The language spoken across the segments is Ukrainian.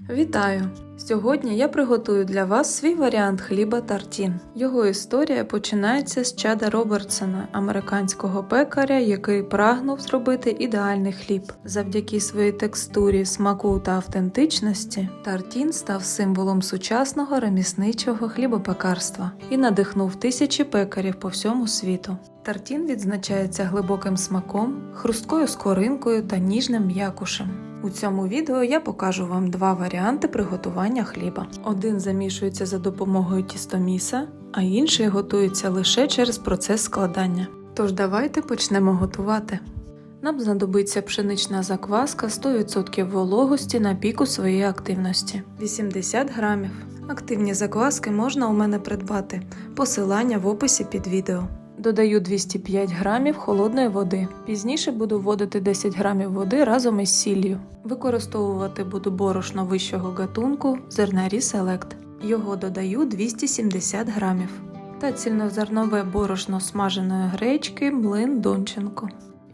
Вітаю! Сьогодні я приготую для вас свій варіант хліба тартін. Його історія починається з Чада Робертсона, американського пекаря, який прагнув зробити ідеальний хліб. Завдяки своїй текстурі, смаку та автентичності, тартін став символом сучасного ремісничого хлібопекарства і надихнув тисячі пекарів по всьому світу. Тартін відзначається глибоким смаком, хрусткою скоринкою та ніжним м'якушем. У цьому відео я покажу вам два варіанти приготування хліба. Один замішується за допомогою тістоміса, а інший готується лише через процес складання. Тож давайте почнемо готувати. Нам знадобиться пшенична закваска 100% вологості на піку своєї активності 80 грамів. Активні закваски можна у мене придбати. Посилання в описі під відео. Додаю 205 грамів холодної води. Пізніше буду вводити 10 грамів води разом із сіллю. Використовувати буду борошно вищого гатунку зернарі Select. Його додаю 270 грамів. Та цільнозернове борошно смаженої гречки млин Донченко.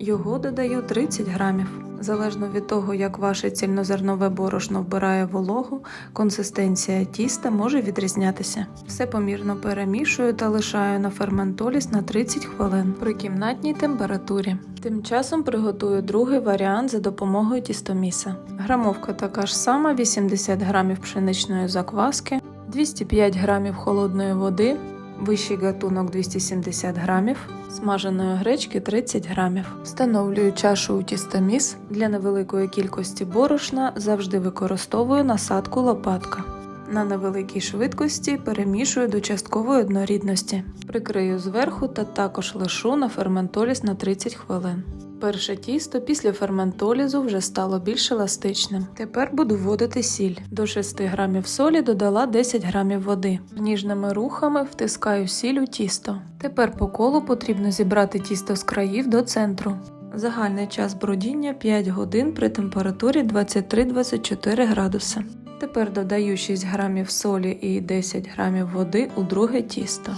Його додаю 30 грамів. Залежно від того, як ваше цільнозернове борошно вбирає вологу, консистенція тіста може відрізнятися. Все помірно перемішую та лишаю на ферментоліс на 30 хвилин при кімнатній температурі. Тим часом приготую другий варіант за допомогою тістоміса. Грамовка така ж сама: 80 грамів пшеничної закваски, 205 грамів холодної води, вищий гатунок 270 грамів, смаженої гречки 30 грамів. Встановлюю чашу у тістоміс. Для невеликої кількості борошна завжди використовую насадку лопатка. На невеликій швидкості перемішую до часткової однорідності. Прикрию зверху та також лишу на ферментоліз на 30 хвилин. Перше тісто після ферментолізу вже стало більш еластичним. Тепер буду вводити сіль. До 6 грамів солі додала 10 грамів води. Ніжними рухами втискаю сіль у тісто. Тепер по колу потрібно зібрати тісто з країв до центру. Загальний час бродіння 5 годин при температурі 23-24 градуси. Тепер додаю 6 грамів солі і 10 грамів води у друге тісто.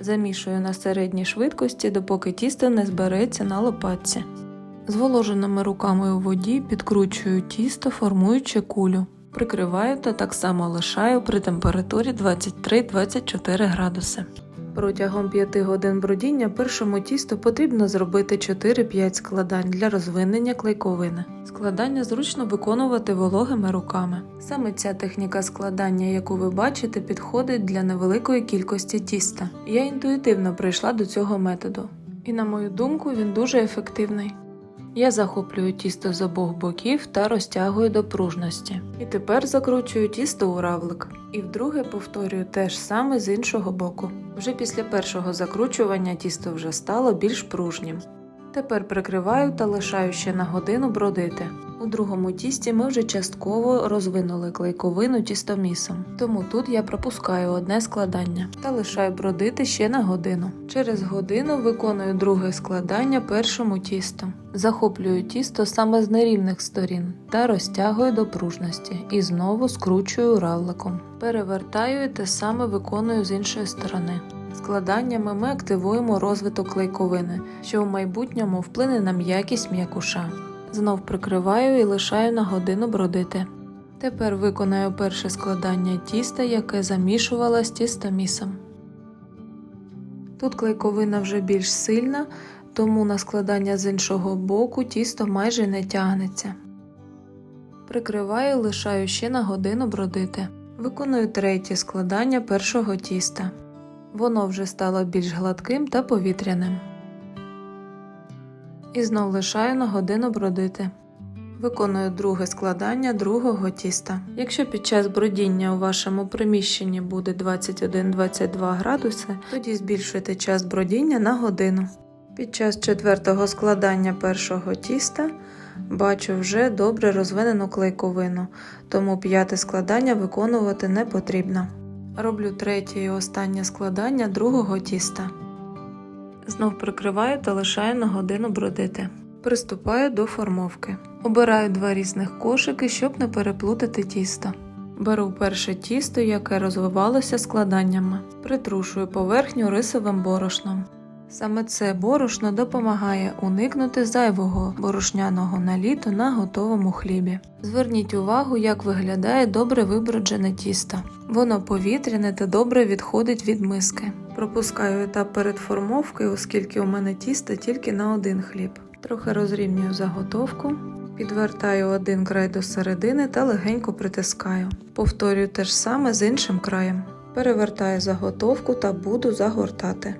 Замішую на середній швидкості, допоки тісто не збереться на лопатці. Зволоженими руками у воді підкручую тісто, формуючи кулю. Прикриваю та так само лишаю при температурі 23-24 градуси. Протягом 5 годин бродіння першому тісту потрібно зробити 4-5 складань для розвинення клейковини. Складання зручно виконувати вологими руками. Саме ця техніка складання, яку ви бачите, підходить для невеликої кількості тіста. Я інтуїтивно прийшла до цього методу. І на мою думку, він дуже ефективний. Я захоплюю тісто з обох боків та розтягую до пружності. І тепер закручую тісто у равлик. І вдруге повторюю те ж саме з іншого боку. Вже після першого закручування тісто вже стало більш пружнім. Тепер прикриваю та лишаю ще на годину бродити. У другому тісті ми вже частково розвинули клейковину тістомісом, тому тут я пропускаю одне складання та лишаю бродити ще на годину. Через годину виконую друге складання першому тісту. Захоплюю тісто саме з нерівних сторін та розтягую до пружності і знову скручую равликом. Перевертаю і те саме виконую з іншої сторони. Складаннями ми активуємо розвиток клейковини, що в майбутньому вплине на м'якість м'якуша. Знов прикриваю і лишаю на годину бродити. Тепер виконаю перше складання тіста, яке замішувала з тістомісом. Тут клейковина вже більш сильна, тому на складання з іншого боку тісто майже не тягнеться. Прикриваю і лишаю ще на годину бродити. Виконую третє складання першого тіста. Воно вже стало більш гладким та повітряним. І знов лишаю на годину бродити. Виконую друге складання другого тіста. Якщо під час бродіння у вашому приміщенні буде 21-22 градуси, тоді збільшуйте час бродіння на годину. Під час четвертого складання першого тіста бачу вже добре розвинену клейковину, тому п'яте складання виконувати не потрібно. Роблю третє і останнє складання другого тіста. Знов прикриваю та лишаю на годину бродити. Приступаю до формовки. Обираю два різних кошики, щоб не переплутати тісто. Беру перше тісто, яке розвивалося складаннями. Притрушую поверхню рисовим борошном. Саме це борошно допомагає уникнути зайвого борошняного наліту на готовому хлібі. Зверніть увагу, як виглядає добре виброджене тісто. Воно повітряне та добре відходить від миски. Пропускаю етап передформовки, оскільки у мене тісто тільки на один хліб. Трохи розрівнюю заготовку, підвертаю один край до середини та легенько притискаю. Повторюю те ж саме з іншим краєм. Перевертаю заготовку та буду загортати.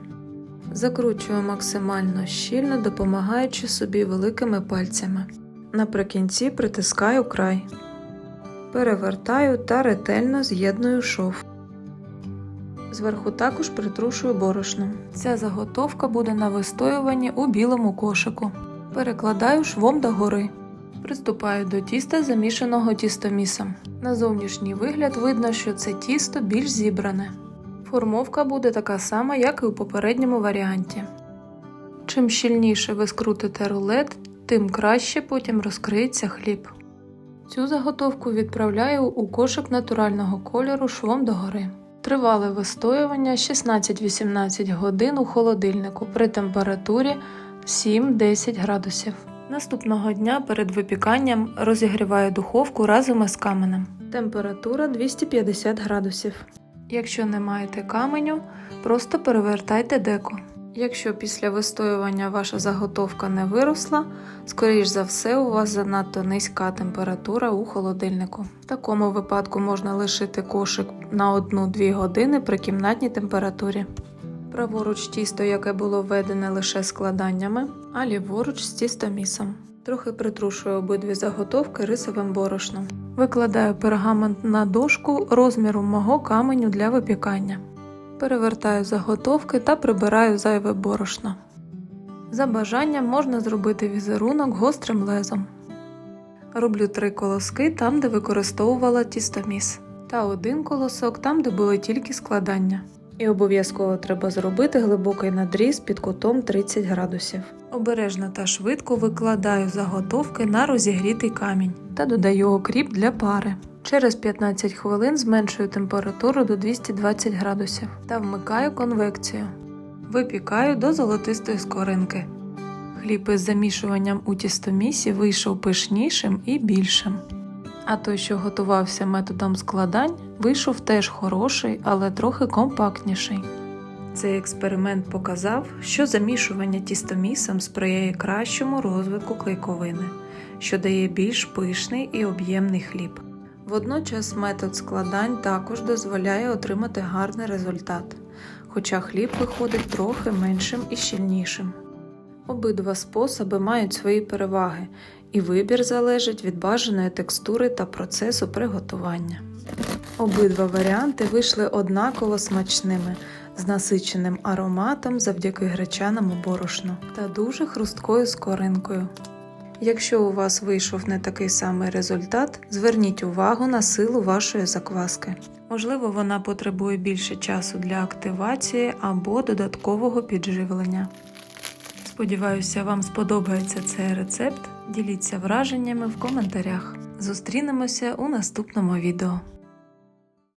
Закручую максимально щільно, допомагаючи собі великими пальцями. Наприкінці притискаю край. Перевертаю та ретельно з'єдную шов. Зверху також притрушую борошном. Ця заготовка буде на вистоюванні у білому кошику. Перекладаю швом догори. Приступаю до тіста, замішаного тістомісом. На зовнішній вигляд видно, що це тісто більш зібране. Формовка буде така сама, як і у попередньому варіанті. Чим щільніше ви скрутите рулет, тим краще потім розкриється хліб. Цю заготовку відправляю у кошик натурального кольору швом догори. Тривале вистоювання 16-18 годин у холодильнику при температурі 7-10 градусів. Наступного дня перед випіканням розігріваю духовку разом із каменем. Температура 250 градусів. Якщо не маєте каменю, просто перевертайте деко. Якщо після вистоювання ваша заготовка не виросла, скоріш за все у вас занадто низька температура у холодильнику. В такому випадку можна лишити кошик на 1-2 години при кімнатній температурі. Праворуч тісто, яке було введене лише складаннями, а ліворуч з тістомісом. Трохи притрушую обидві заготовки рисовим борошном. Викладаю пергамент на дошку розміру мого каменю для випікання. Перевертаю заготовки та прибираю зайве борошно. За бажанням можна зробити візерунок гострим лезом. Роблю три колоски там, де використовувала тістоміс, та один колосок там, де були тільки складання. І обов'язково треба зробити глибокий надріз під кутом 30 градусів. Обережно та швидко викладаю заготовки на розігрітий камінь та додаю окріп для пари. Через 15 хвилин зменшую температуру до 220 градусів та вмикаю конвекцію. Випікаю до золотистої скоринки. Хліб із замішуванням у тістомісі вийшов пишнішим і більшим. А той, що готувався методом складань, вийшов теж хороший, але трохи компактніший. Цей експеримент показав, що замішування тістомісом сприяє кращому розвитку клейковини, що дає більш пишний і об'ємний хліб. Водночас метод складань також дозволяє отримати гарний результат, хоча хліб виходить трохи меншим і щільнішим. Обидва способи мають свої переваги, і вибір залежить від бажаної текстури та процесу приготування. Обидва варіанти вийшли однаково смачними, з насиченим ароматом завдяки гречаному борошну та дуже хрусткою скоринкою. Якщо у вас вийшов не такий самий результат, зверніть увагу на силу вашої закваски. Можливо, вона потребує більше часу для активації або додаткового підживлення. Сподіваюся, вам сподобається цей рецепт. Діліться враженнями в коментарях. Зустрінемося у наступному відео.